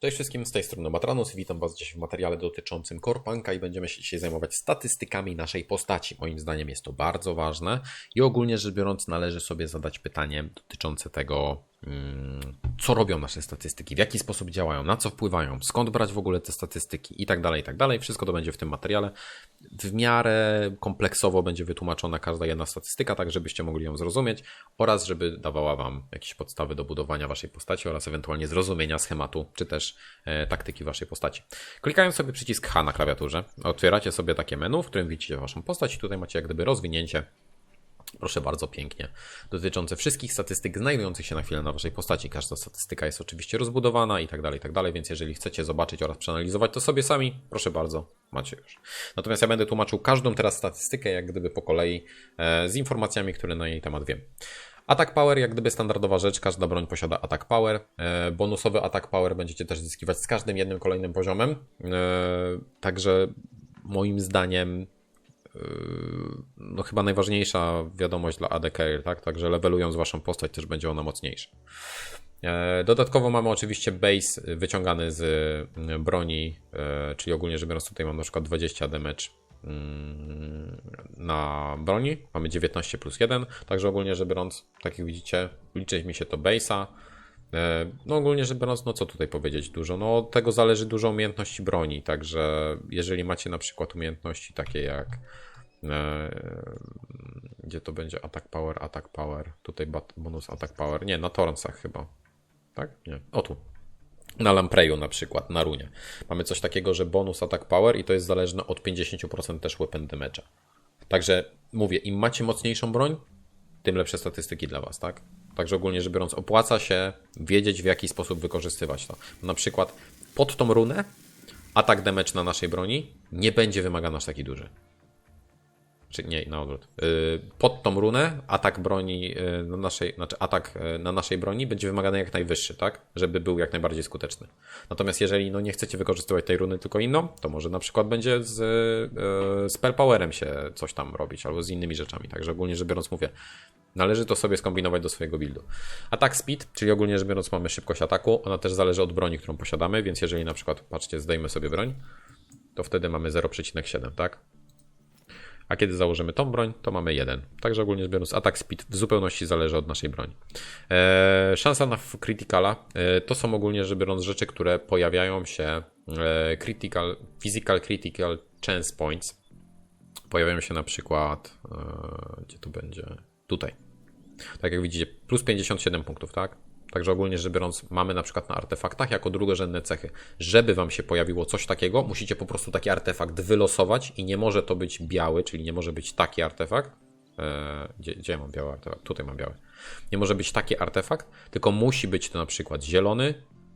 Cześć wszystkim, z tej strony Matranus. Witam Was dziś w materiale dotyczącym Korpanka i będziemy się dzisiaj zajmować statystykami naszej postaci. Moim zdaniem jest to bardzo ważne i ogólnie rzecz biorąc należy sobie zadać pytanie dotyczące tego, co robią nasze statystyki, w jaki sposób działają, na co wpływają, skąd brać w ogóle te statystyki i tak dalej, i tak dalej. Wszystko to będzie w tym materiale. W miarę kompleksowo będzie wytłumaczona każda jedna statystyka, tak żebyście mogli ją zrozumieć oraz żeby dawała Wam jakieś podstawy do budowania Waszej postaci oraz ewentualnie zrozumienia schematu, czy też e, taktyki Waszej postaci. Klikając sobie przycisk H na klawiaturze, otwieracie sobie takie menu, w którym widzicie Waszą postać i tutaj macie jak gdyby rozwinięcie Proszę bardzo pięknie, dotyczące wszystkich statystyk znajdujących się na chwilę na Waszej postaci. Każda statystyka jest oczywiście rozbudowana i tak dalej, i tak dalej, więc jeżeli chcecie zobaczyć oraz przeanalizować to sobie sami, proszę bardzo, macie już. Natomiast ja będę tłumaczył każdą teraz statystykę, jak gdyby po kolei, e, z informacjami, które na jej temat wiem. Atak power, jak gdyby standardowa rzecz, każda broń posiada atak power. E, bonusowy atak power będziecie też zyskiwać z każdym jednym kolejnym poziomem. E, także moim zdaniem no chyba najważniejsza wiadomość dla AD Carry, tak? Także levelując waszą postać też będzie ona mocniejsza. E, dodatkowo mamy oczywiście base wyciągany z mm, broni, czyli ogólnie rzecz biorąc tutaj mam na przykład 20 damage na broni, mamy 19 plus 1, także ogólnie rzecz biorąc, tak jak widzicie, liczyć mi się to base'a. No ogólnie rzecz biorąc, no co tutaj powiedzieć dużo? No od tego zależy dużo umiejętności broni, także jeżeli macie na przykład umiejętności takie jak gdzie to będzie atak power, atak power. Tutaj bonus atak power. Nie, na Tornsach chyba. Tak? Nie. O tu. Na Lampreju na przykład, na runie. Mamy coś takiego, że bonus atak power i to jest zależne od 50% też weapon damage'a. Także mówię, im macie mocniejszą broń, tym lepsze statystyki dla Was, tak? Także ogólnie rzecz biorąc, opłaca się wiedzieć w jaki sposób wykorzystywać to. Na przykład pod tą runę atak damage na naszej broni nie będzie wymagany aż taki duży. Czy nie, na odwrót. Y, pod tą runę atak broni y, na naszej, znaczy atak y, na naszej broni będzie wymagany jak najwyższy, tak? Żeby był jak najbardziej skuteczny. Natomiast jeżeli no, nie chcecie wykorzystywać tej runy tylko inną, to może na przykład będzie z spell powerem się coś tam robić, albo z innymi rzeczami. Także ogólnie rzecz biorąc mówię, należy to sobie skombinować do swojego buildu. Atak speed, czyli ogólnie rzecz biorąc mamy szybkość ataku, ona też zależy od broni, którą posiadamy, więc jeżeli na przykład, patrzcie, zdejmy sobie broń, to wtedy mamy 0,7, tak? A kiedy założymy tą broń, to mamy jeden. Także ogólnie rzecz biorąc, atak speed w zupełności zależy od naszej broni. Eee, szansa na criticala eee, to są ogólnie rzecz biorąc rzeczy, które pojawiają się eee, critical, physical critical chance points. Pojawiają się na przykład, eee, gdzie to będzie? Tutaj. Tak jak widzicie, plus 57 punktów, tak? Także ogólnie rzecz biorąc, mamy na przykład na artefaktach jako drugorzędne cechy. Żeby Wam się pojawiło coś takiego, musicie po prostu taki artefakt wylosować i nie może to być biały, czyli nie może być taki artefakt. Eee, gdzie, gdzie mam biały artefakt? Tutaj mam biały. Nie może być taki artefakt, tylko musi być to na przykład zielony,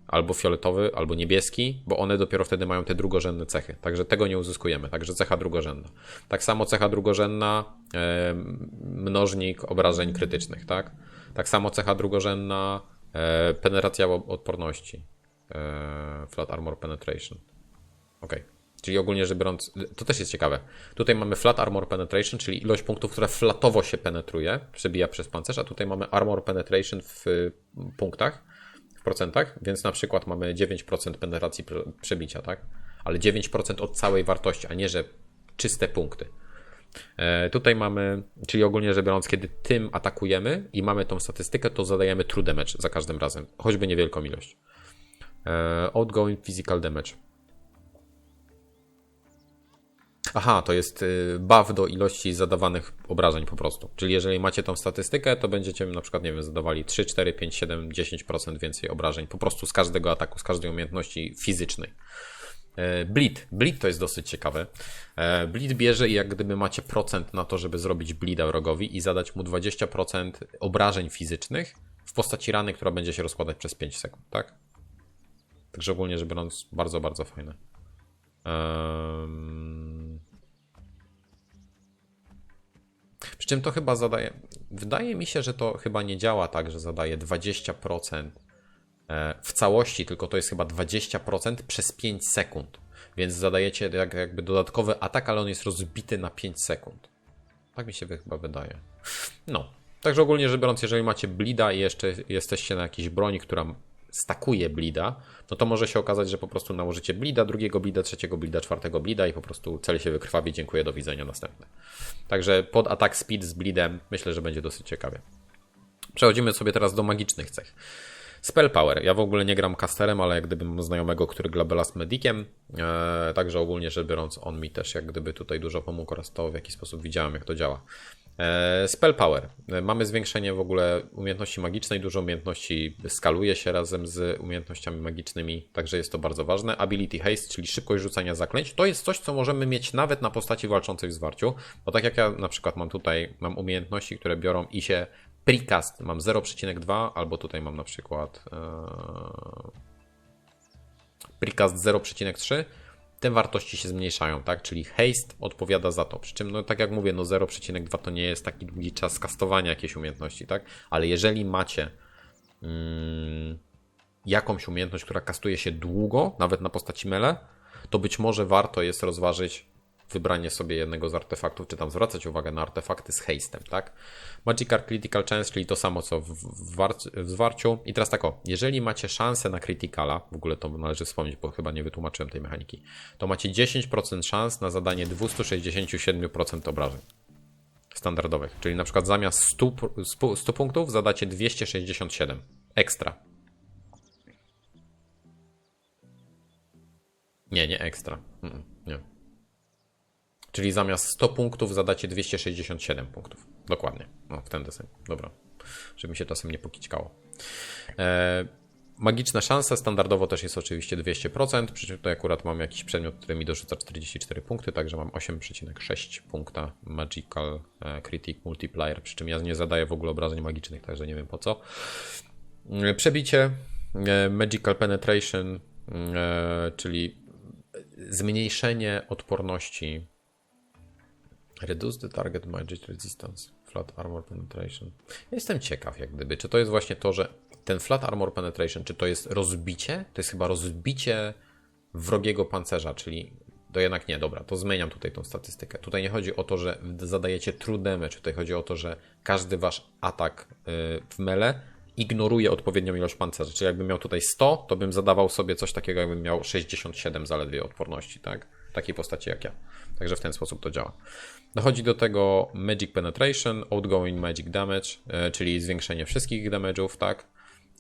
albo fioletowy, albo niebieski, bo one dopiero wtedy mają te drugorzędne cechy. Także tego nie uzyskujemy. Także cecha drugorzędna. Tak samo cecha drugorzędna, e, mnożnik obrażeń krytycznych, tak? Tak samo cecha drugorzędna, E, penetracja odporności. E, flat Armor Penetration. Ok. Czyli ogólnie rzecz biorąc, to też jest ciekawe. Tutaj mamy Flat Armor Penetration, czyli ilość punktów, która flatowo się penetruje, przebija przez pancerz, a tutaj mamy Armor Penetration w punktach, w procentach, więc na przykład mamy 9% penetracji przebicia, tak? Ale 9% od całej wartości, a nie, że czyste punkty. E, tutaj mamy, czyli ogólnie rzecz biorąc, kiedy tym atakujemy i mamy tą statystykę, to zadajemy true damage za każdym razem, choćby niewielką ilość. E, outgoing physical damage. Aha, to jest y, buff do ilości zadawanych obrażeń po prostu. Czyli jeżeli macie tą statystykę, to będziecie na przykład, nie wiem, zadawali 3, 4, 5, 7, 10% więcej obrażeń po prostu z każdego ataku, z każdej umiejętności fizycznej. Bleed. Bleed to jest dosyć ciekawe. E, bleed bierze i jak gdyby macie procent na to, żeby zrobić bleeda wrogowi i zadać mu 20% obrażeń fizycznych w postaci rany, która będzie się rozkładać przez 5 sekund, tak? Także ogólnie rzecz biorąc, bardzo, bardzo fajne. Um... Przy czym to chyba zadaje. Wydaje mi się, że to chyba nie działa tak, że zadaje 20% E, w całości, tylko to jest chyba 20% przez 5 sekund. Więc zadajecie jak, jakby dodatkowy atak, ale on jest rozbity na 5 sekund. Tak mi się chyba wydaje. No. Także ogólnie rzecz biorąc, jeżeli macie blida i jeszcze jesteście na jakiejś broni, która stakuje blida, no to może się okazać, że po prostu nałożycie blida, drugiego blida, trzeciego blida, czwartego blida i po prostu cel się wykrwawi, dziękuję, do widzenia, następne. Także pod atak speed z blidem myślę, że będzie dosyć ciekawie. Przechodzimy sobie teraz do magicznych cech. Spell Power. Ja w ogóle nie gram casterem, ale jak gdyby mam znajomego, który gra Belas Mediciem, e, także ogólnie rzecz biorąc, on mi też jak gdyby tutaj dużo pomógł oraz to w jaki sposób widziałem, jak to działa. E, Spell Power. E, mamy zwiększenie w ogóle umiejętności magicznej, dużo umiejętności skaluje się razem z umiejętnościami magicznymi, także jest to bardzo ważne. Ability Haste, czyli szybkość rzucania zaklęć, to jest coś, co możemy mieć nawet na postaci walczącej w zwarciu, bo tak jak ja na przykład mam tutaj, mam umiejętności, które biorą i się precast mam 0,2, albo tutaj mam na przykład ee, precast 0,3, te wartości się zmniejszają, tak? Czyli haste odpowiada za to. Przy czym, no tak jak mówię, no 0,2 to nie jest taki długi czas kastowania jakiejś umiejętności, tak? Ale jeżeli macie mm, jakąś umiejętność, która kastuje się długo, nawet na postaci mele, to być może warto jest rozważyć wybranie sobie jednego z artefaktów, czy tam zwracać uwagę na artefakty z hastem, tak? Magic Critical Chance, czyli to samo co w, w, zwarciu. I teraz tak o, jeżeli macie szansę na criticala, w ogóle to należy wspomnieć, bo chyba nie wytłumaczyłem tej mechaniki, to macie 10% szans na zadanie 267% obrażeń standardowych. Czyli na przykład zamiast 100, 100 punktów zadacie 267 ekstra. Nie, nie ekstra. Nie. Czyli zamiast 100 punktów zadacie 267 punktów. Dokładnie. No, w ten deseń. Dobra. Żeby mi się czasem nie pokićkało. E, magiczna szansa standardowo też jest oczywiście 200%, przy czym tutaj akurat mam jakiś przedmiot, który mi dorzuca 44 punkty, także mam 8,6 punkta Magical e, Critic Multiplier, przy czym ja nie zadaję w ogóle obrażeń magicznych, także nie wiem po co. E, przebicie, e, Magical Penetration, czyli zmniejszenie odporności Reduce the target magic resistance. Flat armor penetration. jestem ciekaw, jak gdyby, czy to jest właśnie to, że ten flat armor penetration, czy to jest rozbicie? To jest chyba rozbicie wrogiego pancerza, czyli to jednak nie, dobra, to zmieniam tutaj tą statystykę. Tutaj nie chodzi o to, że zadajecie true damage, tutaj chodzi o to, że każdy wasz atak y, w mele ignoruje odpowiednią ilość pancerza. Czyli jakbym miał tutaj 100, to bym zadawał sobie coś takiego, jakbym miał 67 zaledwie odporności, tak? Takiej postaci jak ja. Także w ten sposób to działa. Dochodzi do tego Magic Penetration, Outgoing Magic Damage, e, czyli zwiększenie wszystkich damage'ów, tak?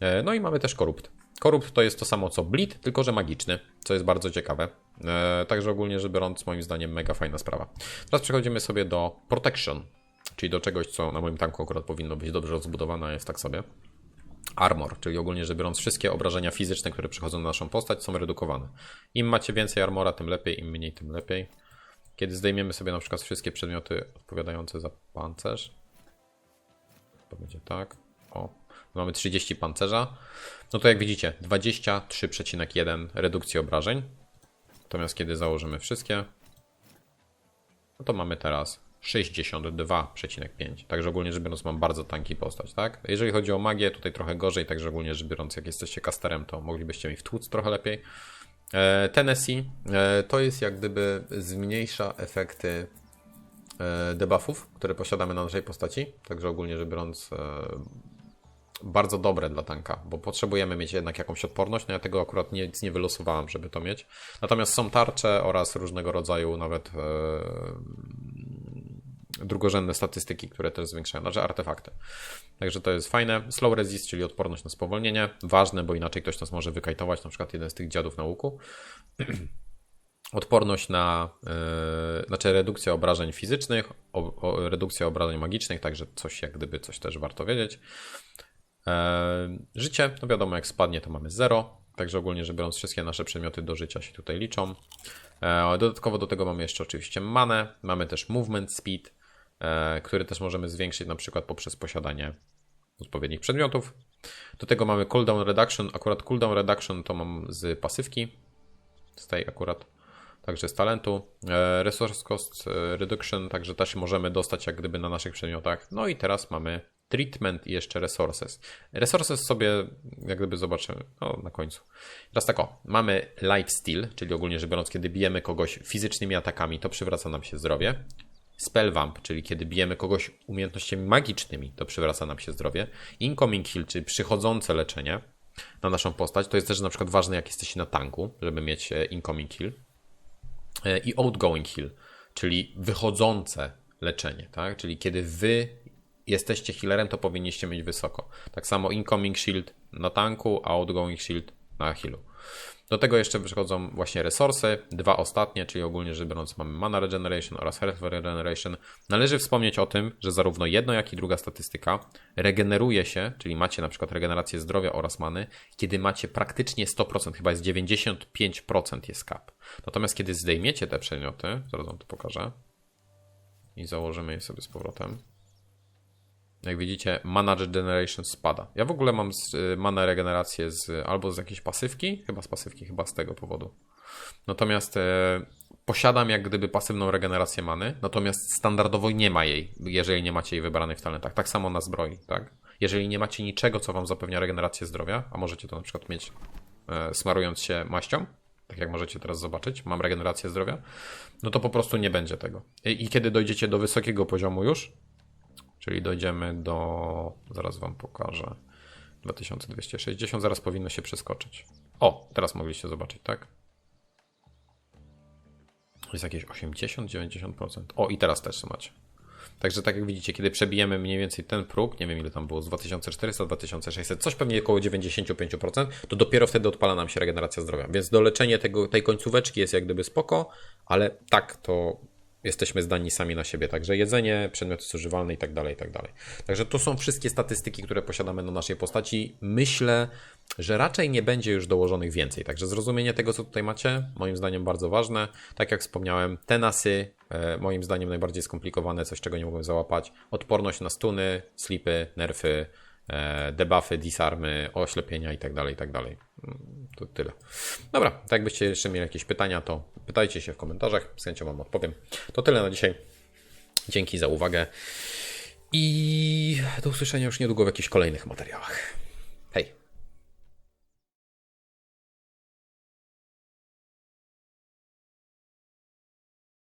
E, no i mamy też Corrupt. Corrupt to jest to samo co Bleed, tylko że magiczny, co jest bardzo ciekawe. E, także ogólnie rzecz biorąc, moim zdaniem mega fajna sprawa. Teraz przechodzimy sobie do Protection, czyli do czegoś, co na moim tanku akurat powinno być dobrze rozbudowane, jest tak sobie. Armor, czyli ogólnie rzecz biorąc, wszystkie obrażenia fizyczne, które przychodzą na naszą postać, są redukowane. Im macie więcej armora, tym lepiej, im mniej, tym lepiej. Kiedy zdejmiemy sobie na przykład wszystkie przedmioty odpowiadające za pancerz, to będzie tak, o, mamy 30 pancerza, no to jak widzicie 23,1 redukcji obrażeń. Natomiast kiedy założymy wszystkie, no to mamy teraz 62,5. Także ogólnie rzecz biorąc mam bardzo tanki postać, tak? Jeżeli chodzi o magię, tutaj trochę gorzej, także ogólnie rzecz biorąc jak jesteście casterem, to moglibyście mi wtłuc trochę lepiej. E, Tennessee e, to jest jak gdyby zmniejsza efekty e, debuffów, które posiadamy na naszej postaci. Także ogólnie rzecz biorąc, bardzo dobre dla tanka, bo potrzebujemy mieć jednak jakąś odporność. No ja tego akurat nic nie wylosowałem, żeby to mieć. Natomiast są tarcze oraz różnego rodzaju nawet drugorzędne statystyki, które też zwiększają, znaczy artefakty. Także to jest fajne. Slow resist, czyli odporność na spowolnienie. Ważne, bo inaczej ktoś nas może wykajtować, na przykład jeden z tych dziadów na łuku. Odporność na, yy, znaczy redukcja obrażeń fizycznych, o, o, redukcja obrażeń magicznych, także coś jak gdyby coś też warto wiedzieć. Yy, życie, no wiadomo jak spadnie to mamy 0, także ogólnie rzecz biorąc wszystkie nasze przedmioty do życia się tutaj liczą. Yy, dodatkowo do tego mamy jeszcze oczywiście manę, mamy też movement speed, E, który też możemy zwiększyć na przykład poprzez posiadanie odpowiednich przedmiotów. Do tego mamy cooldown reduction. Akurat cooldown reduction to mam z pasywki, z tej akurat, także z talentu. E, resource cost e, reduction, także też możemy dostać jak gdyby na naszych przedmiotach. No i teraz mamy treatment i jeszcze resources. Resources sobie jak gdyby zobaczymy no, na końcu. Teraz tak o, mamy life steal, czyli ogólnie rzecz biorąc, kiedy bijemy kogoś fizycznymi atakami, to przywraca nam się zdrowie. Spellvamp, czyli kiedy bijemy kogoś umiejętnościami magicznymi, to przywraca nam się zdrowie. Incoming Heal, czyli przychodzące leczenie, na naszą postać. To jest też na przykład ważne, jak jesteście na tanku, żeby mieć e, incoming heal. E, I outgoing heal, czyli wychodzące leczenie, tak? Czyli kiedy wy jesteście healerem, to powinniście mieć wysoko. Tak samo incoming shield na tanku, a outgoing shield na healu. Do tego jeszcze przychodzą właśnie resursy, dwa ostatnie, czyli ogólnie rzecz biorąc mamy mana regeneration oraz health regeneration. Należy wspomnieć o tym, że zarówno jedno, jak i druga statystyka regeneruje się, czyli macie na przykład regenerację zdrowia oraz many, kiedy macie praktycznie 100%, chyba jest 95% jest cap. Natomiast kiedy zdejmiecie te przedmioty, zaraz wam to pokażę i założymy je sobie z powrotem. Jak widzicie, mana regeneration spada. Ja w ogóle mam y, mana regenerację z, albo z jakiejś pasywki, chyba z pasywki, chyba z tego powodu. Natomiast e, posiadam jak gdyby pasywną regenerację many, natomiast standardowo nie ma jej, jeżeli nie macie jej wybranej w talentach. Tak samo na zbroi, tak? Jeżeli nie macie niczego, co wam zapewnia regenerację zdrowia, a możecie to na przykład mieć e, smarując się maścią, tak jak możecie teraz zobaczyć, mam regenerację zdrowia, no to po prostu nie będzie tego. I, i kiedy dojdziecie do wysokiego poziomu już, Czyli dojdziemy do. Zaraz Wam pokażę. 2260, zaraz powinno się przeskoczyć. O, teraz mogliście zobaczyć, tak? Jest jakieś 80-90%. O, i teraz też macie. Także tak jak widzicie, kiedy przebijemy mniej więcej ten próg, nie wiem ile tam było, z 2400, 2600, coś pewnie około 95%, to dopiero wtedy odpala nam się regeneracja zdrowia. Więc doleczenie tego, tej końcóweczki jest jak gdyby spoko, ale tak to jesteśmy zdani sami na siebie. Także jedzenie, przedmioty zużywalne i tak dalej, i tak dalej. Także to są wszystkie statystyki, które posiadamy na naszej postaci. Myślę, że raczej nie będzie już dołożonych więcej. Także zrozumienie tego, co tutaj macie, moim zdaniem bardzo ważne. Tak jak wspomniałem, te nasy, e, moim zdaniem najbardziej skomplikowane, coś czego nie mogłem załapać. Odporność na stuny, slipy, nerfy, e, debuffy, disarmy, oślepienia i tak dalej, i tak dalej. To tyle. Dobra, tak jakbyście jeszcze mieli jakieś pytania, to pytajcie się w komentarzach, z chęcią Wam odpowiem. To tyle na dzisiaj. Dzięki za uwagę i do usłyszenia już niedługo w jakichś kolejnych materiałach. Hej!